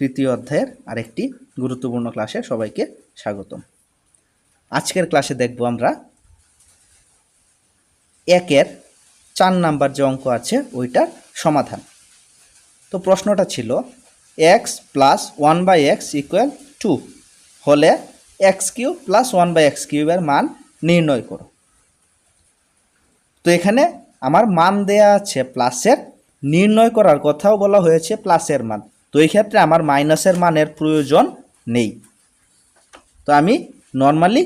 তৃতীয় অধ্যায়ের আরেকটি গুরুত্বপূর্ণ ক্লাসে সবাইকে স্বাগতম। আজকের ক্লাসে দেখব আমরা একের চার নাম্বার যে অঙ্ক আছে, ওইটার সমাধান। তো প্রশ্নটা ছিল x plus one by x equal to হলে x cube plus one by x কিউবের মান নির্ণয় করো। তো এখানে আমার মান দেয়া আছে প্লাসের নির্ণয় করার কথাও বলা হয়েছে প্লাসের মান। তো এই ক্ষেত্রে আমার মাইনাসের মানের প্রয়োজন নেই। তো আমি normally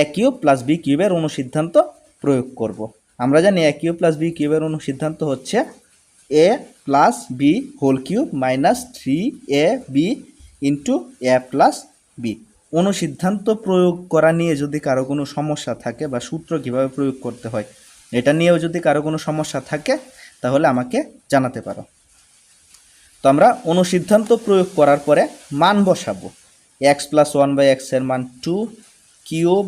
a cube plus b কিউবের অনুসিদ্ধান্ত প্রয়োগ করব। আমরা জানি এ কিউব প্লাস বি কিউবের অনুসিদ্ধান্ত হচ্ছে a plus b whole cube minus three a b into a plus b অনুসিদ্ধান্ত প্রয়োগ করা নিয়ে যদি কারও কোনো সমস্যা থাকে বা সূত্র কীভাবে প্রয়োগ করতে হয়, এটা নিয়েও যদি কারও কোনো সমস্যা থাকে, তাহলে আমাকে জানাতে পারো। তো আমরা অনুসিদ্ধান্ত প্রয়োগ করার পরে মান বসাবো। এক্স প্লাস ওয়ান বাই এক্সের মান two cube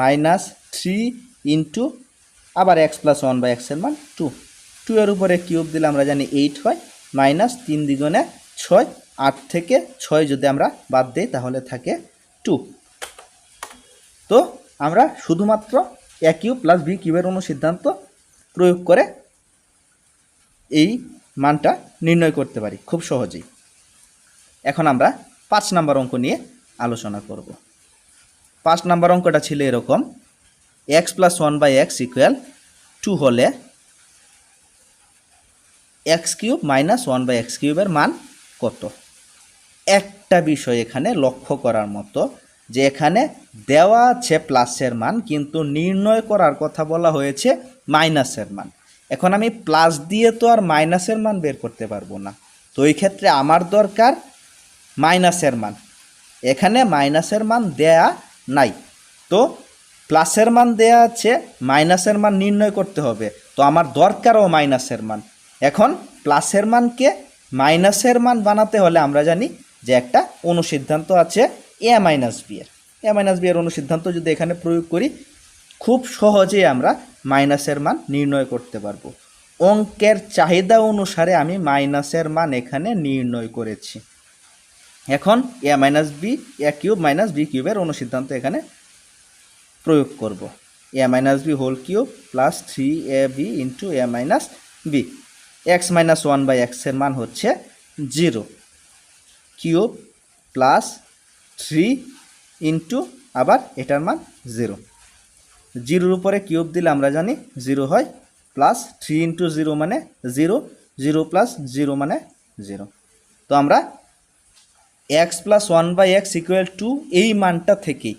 minus three into আবার এক্স প্লাস ওয়ান বাই এক্সের মান টু টু এর উপরে কিউব দিলে আমরা জানি এইট হয় মাইনাস তিন দ্বিগুণে ছয়, আট থেকে ছয় যদি আমরা বাদ দিই তাহলে থাকে টু তো আমরা শুধুমাত্র এ কিউব প্লাস বি কিউবের অনুসিদ্ধান্ত প্রয়োগ করে এই মানটা নির্ণয় করতে পারি, খুব সহজেই। এখন আমরা পাঁচ নাম্বার অঙ্ক নিয়ে আলোচনা করব। পাঁচ নাম্বার অঙ্কটা ছিল এরকম x plus one by x equal to হলে x cube minus one by x কিউবের মান কত? একটা বিষয় এখানে লক্ষ্য করার মতো, যে এখানে দেওয়া আছে প্লাসের মান, কিন্তু নির্ণয় করার কথা বলা হয়েছে মাইনাসের মান। এখন আমি প্লাস দিয়ে তো আর মাইনাসের মান বের করতে পারব না। তো এই ক্ষেত্রে আমার দরকার মাইনাসের মান। এখানে মাইনাসের মান দেয়া নাই। তো প্লাসের মান দেয়া আছে মাইনাসের মান নির্ণয় করতে হবে। তো আমার দরকারও মাইনাসের মান। এখন প্লাসের মানকে মাইনাসের মান বানাতে হলে আমরা জানি যে একটা অনুসিদ্ধান্ত আছে এ মাইনাস বি এর। এ মাইনাস বি এর অনুসিদ্ধান্ত যদি এখানে প্রয়োগ করি খুব সহজেই আমরা মাইনাসের মান নির্ণয় করতে পারব। অঙ্কের চাহিদা অনুসারে আমি মাইনাসের মান এখানে নির্ণয় করেছি। এখন a minus b a cube minus b কিউবের অনুসিদ্ধান্ত এখানে প্রয়োগ করব। A minus b whole cube plus three a b into a minus b x minus one by এক্সের মান হচ্ছে zero cube plus three into আবার এটার মান জিরো জিরোর উপরে কিউব দিলে আমরা জানি জিরো হয় প্লাস থ্রি ইন্টু জিরো মানে জিরো জিরো প্লাস জিরো মানে জিরো। তো আমরা x plus one by x equal to এই মানটা থেকেই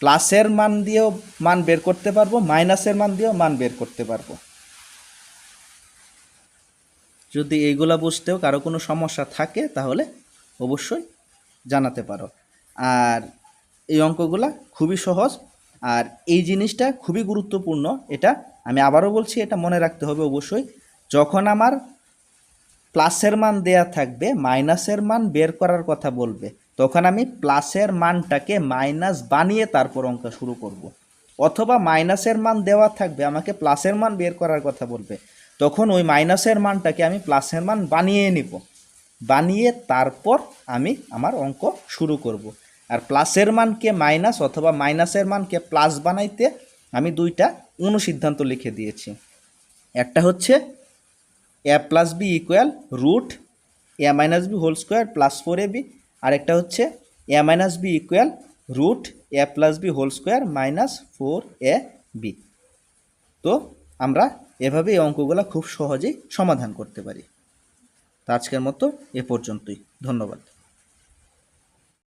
প্লাসের মান দিয়েও মান বের করতে পারব মাইনাসের মান দিয়েও মান বের করতে পারব। যদি এইগুলা বুঝতেও কারও কোনো সমস্যা থাকে, তাহলে অবশ্যই জানাতে পারো। আর এই অঙ্কগুলা খুবই সহজ। আর এই জিনিসটা খুবই গুরুত্বপূর্ণ, এটা আমি আবারও বলছি, এটা মনে রাখতে হবে অবশ্যই যখন আমার প্লাসের মান দেয়া থাকবে, মাইনাসের মান বের করার কথা বলবে, তখন আমি প্লাসের মানটাকে মাইনাস বানিয়ে তারপর অঙ্ক শুরু করব। অথবা মাইনাসের মান দেওয়া থাকবে, আমাকে প্লাসের মান বের করার কথা বলবে, তখন ওই মাইনাসের মানটাকে আমি প্লাসের মান বানিয়ে নিব বানিয়ে তারপর আমি আমার অঙ্ক শুরু করব। আর প্লাসের মানকে মাইনাস অথবা মাইনাসের মানকে প্লাস বানাইতে আমি দুইটা অনুসিদ্ধান্ত লিখে দিয়েছি। একটা হচ্ছে a plus b equal root a minus b whole square plus four a b আরেকটা হচ্ছে a minus b equal root a plus b whole square minus four a b তো আমরা এভাবে এই অঙ্কগুলো খুব সহজেই সমাধান করতে পারি। তো আজকের মতো এ পর্যন্তই। ধন্যবাদ।